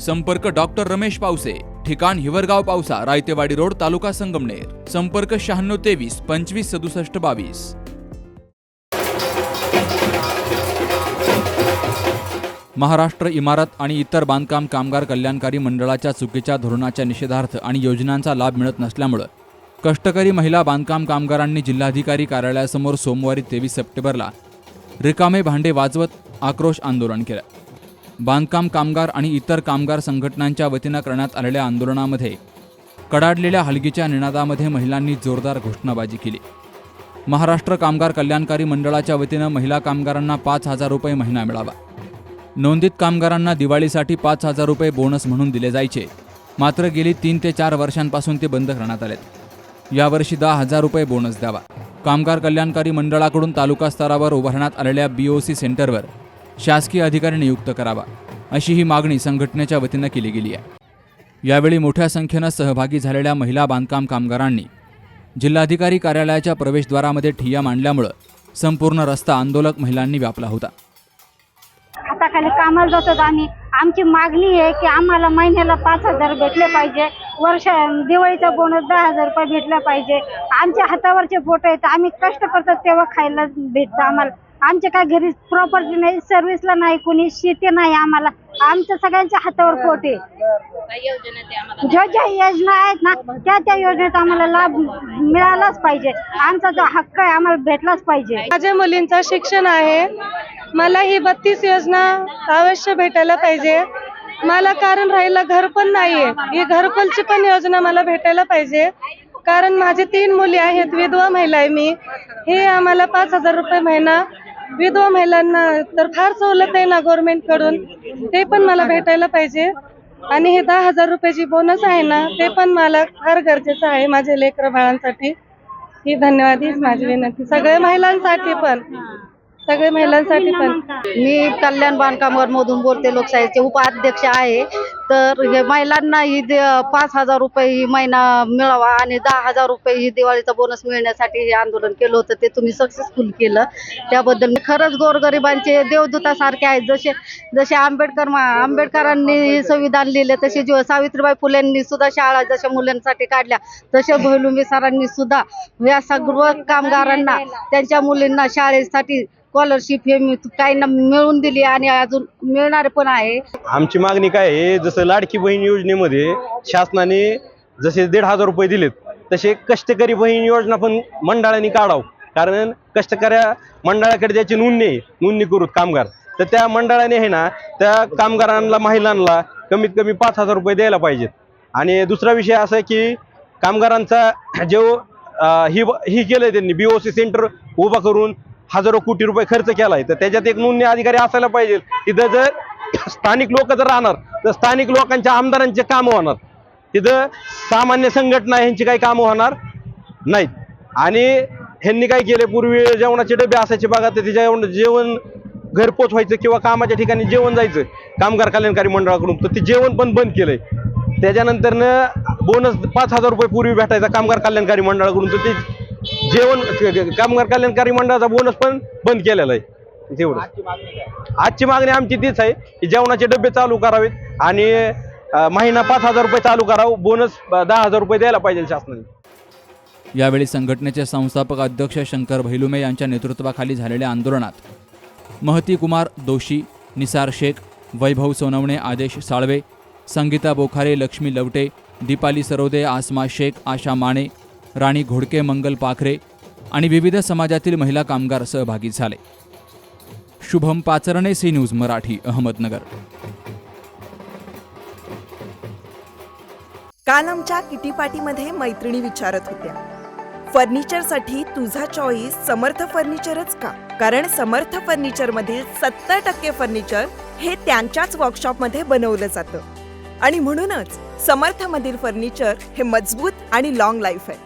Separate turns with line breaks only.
संपर्क डॉक्टर रमेश पावसे ठिकाण हिवरगाव पावसा रायतेवाडी रोड तालुका संगमनेर. संपर्क शहाण्णव तेवीस पंचवीस सदुसष्ट बावीस. महाराष्ट्र इमारत आणि इतर बांधकाम कामगार कल्याणकारी मंडळाच्या चुकीच्या धोरणाच्या निषेधार्थ आणि योजनांचा लाभ मिळत नसल्यामुळं कष्टकरी महिला बांधकाम कामगारांनी जिल्हाधिकारी कार्यालयासमोर सोमवारी तेवीस सप्टेंबरला रिकामे भांडे वाजवत आक्रोश आंदोलन केलं. बांधकाम कामगार आणि इतर कामगार संघटनांच्या वतीनं करण्यात आलेल्या आंदोलनामध्ये कडाडलेल्या हलगीच्या निनादामध्ये महिलांनी जोरदार घोषणाबाजी केली. महाराष्ट्र कामगार कल्याणकारी मंडळाच्या वतीनं महिला कामगारांना पाच हजार रुपये महिना मिळावा. नोंदित कामगारांना दिवाळीसाठी पाच हजार रुपये बोनस म्हणून दिले जायचे. मात्र गेली तीन ते चार वर्षांपासून ते बंद करण्यात आलेत. यावर्षी दहा हजार रुपये बोनस द्यावा. कामगार कल्याणकारी मंडळाकडून तालुका स्तरावर उभारण्यात आलेल्या बीओसी सेंटरवर शासकीय अधिकारी नियुक्त करावा अशी ही मागणी संघटनेच्या वतीनं केली गेली आहे. यावेळी मोठ्या संख्येनं सहभागी झालेल्या महिला बांधकाम कामगारांनी जिल्हाधिकारी कार्यालयाच्या प्रवेशद्वारामध्ये ठिय्या मांडल्यामुळं संपूर्ण रस्ता आंदोलक महिलांनी व्यापला होता.
हाताखाली कामाला जातात आम्ही. आमची मागणी आहे की आम्हाला महिन्याला पाच हजार भेटले पाहिजे. वर्ष दिवाळीचा बोनस दहा हजार रुपये भेटला पाहिजे. आमच्या हातावरचे बोट आहेत आम्ही कष्ट करतात तेव्हा खायला भेटतं आम्हाला. आमच्या काय घरी प्रॉपर्टी नाही सर्व्हिसला नाही कोणी शेती नाही आम्हाला. आमच्या सगळ्यांच्या हातावर पोट आहे. ज्या ज्या योजना आहेत ना त्या त्या योजनेचा आम्हाला लाभ मिळालाच पाहिजे. आमचा जो हक्क आहे आम्हाला भेटलाच पाहिजे.
माझ्या मुलींचं शिक्षण आहे. मला ही बत्तीस योजना अवश्य भेटायला पाहिजे. मला कारण राहिलं घर पण नाहीये. ही घरकुलची पण योजना मला भेटायला पाहिजे. कारण माझे तीन मुली आहेत विधवा महिला आहे मी. हे आम्हाला पाच हजार रुपये महिना विधवा महिलांना तर फार सवलत आहे ना गव्हर्नमेंटकडून. ते पण मला भेटायला पाहिजे. आणि हे दहा हजार रुपयाची बोनस आहे ना ते पण मला फार गरजेचं आहे माझ्या लेकर बाळांसाठी. ही धन्यवाद हीच माझी विनंती. सगळ्या महिलांसाठी पण. सगळ्या महिलांसाठी पण.
मी कल्याण बांधकामवर मधून बोलते लोकशाहीचे उपाध्यक्ष आहे. तर हे महिलांना ही दे- पाच हजार रुपये ही महिना मिळावा आणि दहा हजार रुपये ही दिवाळीचा बोनस मिळण्यासाठी हे आंदोलन केलं होतं ते तुम्ही सक्सेसफुल केलं. त्याबद्दल मी खरंच गोरगरिबांचे देवदूतासारखे आहेत. जसे जसे आंबेडकर आंबेडकरांनी संविधान लिहिले तसे जे सावित्रीबाई फुलेंनी सुद्धा शाळा जशा मुलांसाठी काढल्या तसे भैलुंबी सरांनी सुद्धा या सर्व कामगारांना त्यांच्या मुलींना शाळेसाठी स्कॉलरशिप हे काही काहींना मिळवून दिली आणि अजून मिळणार पण आहे.
आमची मागणी काय आहे जसं लाडकी बहीण योजनेमध्ये शासनाने जसे दीड हजार रुपये दिलेत तसे कष्टकरी बहीण योजना पण मंडळाने काढावं. कारण कष्टकऱ्या मंडळाकडे त्याची नोंदणी आहे, नोंदणी करू कामगार तर त्या मंडळाने आहे ना त्या कामगारांना महिलांना कमीत कमी पाच हजार रुपये द्यायला पाहिजेत. आणि दुसरा विषय असा की कामगारांचा जो ही ही केलंय त्यांनी बी ओ सी सेंटर उभा करून हजारो कोटी रुपये खर्च केलाय. तर त्याच्यात एक नोंदणी अधिकारी असायला पाहिजे. तिथं जर स्थानिक लोक जर राहणार तर स्थानिक लोकांच्या आमदारांचे कामं होणार. तिथं सामान्य संघटना ह्यांची काही कामं होणार नाहीत. आणि ह्यांनी काय केले पूर्वी जेवणाचे डबे असायचे बघा तर ते जेवण जेवण घरपोच व्हायचं किंवा कामाच्या ठिकाणी जेवण जायचं कामगार कल्याणकारी मंडळाकडून. तर ते जेवण पण बंद केलंय. त्याच्यानंतरनं बोनस पाच हजार रुपये पूर्वी भेटायचा कामगार कल्याणकारी मंडळाकडून. तर ते जेवण कामगार कल्याणकारी मंडळाचा बोनस पण बंद केलेला आहे. तेवढं आजची मागणी आमची तीच आहे की जेवणाचे डबे चालू करावेत आणि महिना पाच हजार रुपये चालू करावं बोनस दहा हजार रुपये द्यायला पाहिजे शासनाने.
यावेळी संघटनेचे संस्थापक अध्यक्ष शंकर भैलुमे यांच्या नेतृत्वाखाली झालेल्या आंदोलनात महती कुमार दोशी निसार शेख वैभव सोनवणे आदेश साळवे संगीता बोखारे लक्ष्मी लवटे दीपाली सरोदे आसमा शेख आशा माने राणी घोडके मंगल पाखरे आणि विविध समाजातील महिला कामगार सहभागी झाले. Shubham Pacharne C news Marathi Ahmednagar.
काल आमच्या किटी पार्टीमध्ये मैत्रिणी विचारत होत्या. फर्निचरसाठी तुझा चॉईस समर्थ फर्निचरच का? कारण समर्थ फर्निचर मधील सत्तर टक्के फर्निचर हे त्यांच्याच वर्कशॉपमध्ये बनवलं जातं. आणि म्हणूनच समर्थमधील फर्निचर हे मजबूत आणि लॉंग लाईफ आहे.